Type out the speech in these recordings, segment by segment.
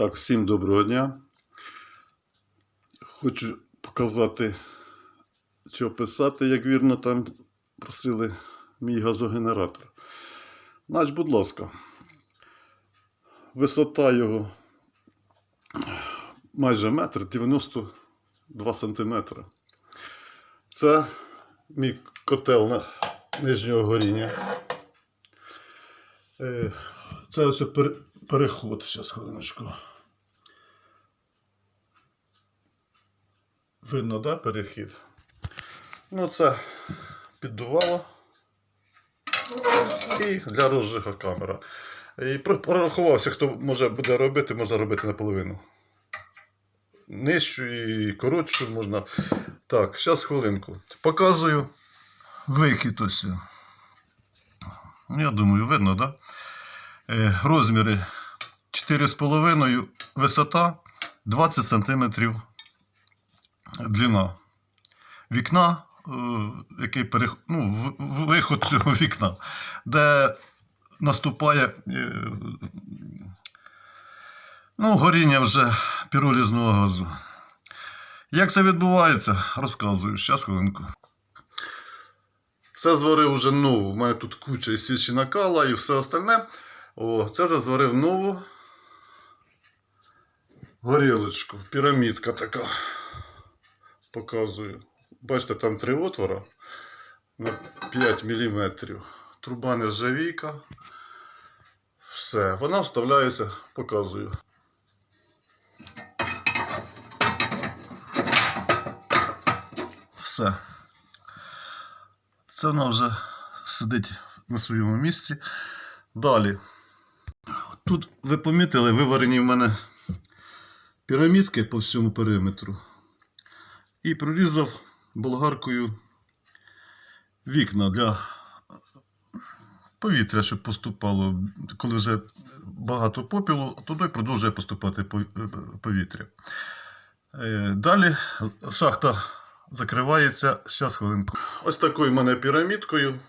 Так, всім доброго дня. Хочу показати, чи описати, як вірно там просили мій газогенератор. Значить, будь ласка, висота його майже метр 92 сантиметри. Це мій котел на нижнього горіння. Е, Це ось переход. Зараз хвилиночку. Видно, да, перехід? Ну, це піддувало. І для розжига камера. І прорахувався, хто може буде робити, можна робити наполовину. Нижчу і коротшу можна. Так, зараз хвилинку. Показую викид ось. Я думаю, видно, так? Да? Е, розміри 4,5 висота, 20 см длина. Вікна, е, який перех... ну, виход цього вікна, де наступає е, ну, горіння вже піролізного газу. Як це відбувається, розказую. Зараз хвилинку. Це зварив вже нову. У мене тут куча і свічі накала, і все остальне. О, це вже зварив нову горілочку. Пірамідка така. Показую. Бачите, там три отвора на 5 мм. Труба нержавійка. Все. Вона вставляється, показую. Все. Це вона вже сидить на своєму місці. Далі. Тут ви помітили, виварені в мене пірамідки по всьому периметру. І прорізав болгаркою вікна для повітря, щоб поступало. Коли вже багато попілу, туди продовжує поступати повітря. Е, Далі шахта закривається. Зараз хвилинку. Ось такою в мене пірамідкою.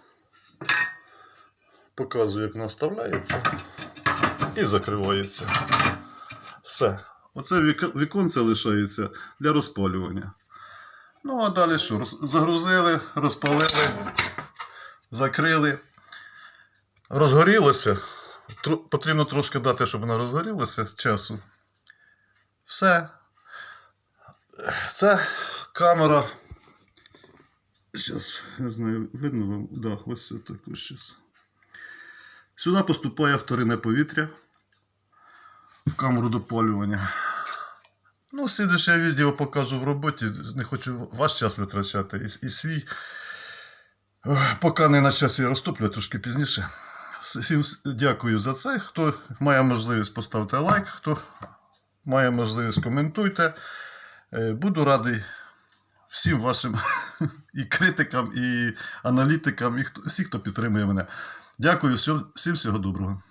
Показую, як вона вставляється і закривається. Все. Оце віконце лишається для розпалювання. Ну, а далі що? Загрузили, розпалили, закрили. Розгорілося. Потрібно трошки дати, щоб вона розгорілася часу. Все. Це камера. Зараз, не знаю, видно вам? Да, ось це таке зараз. Сюди поступає вторинне повітря в камеру допалювання. Ну, слідуюче відео покажу в роботі. Не хочу ваш час витрачати і, і свій. Поки не на часі розтоплю, трошки пізніше. Всім дякую за це. Хто має можливість, поставте лайк. Хто має можливість, коментуйте. Е, Буду радий всім вашим і критикам, і аналітикам, і хто, всі, хто підтримує мене. Дякую, всім всього доброго.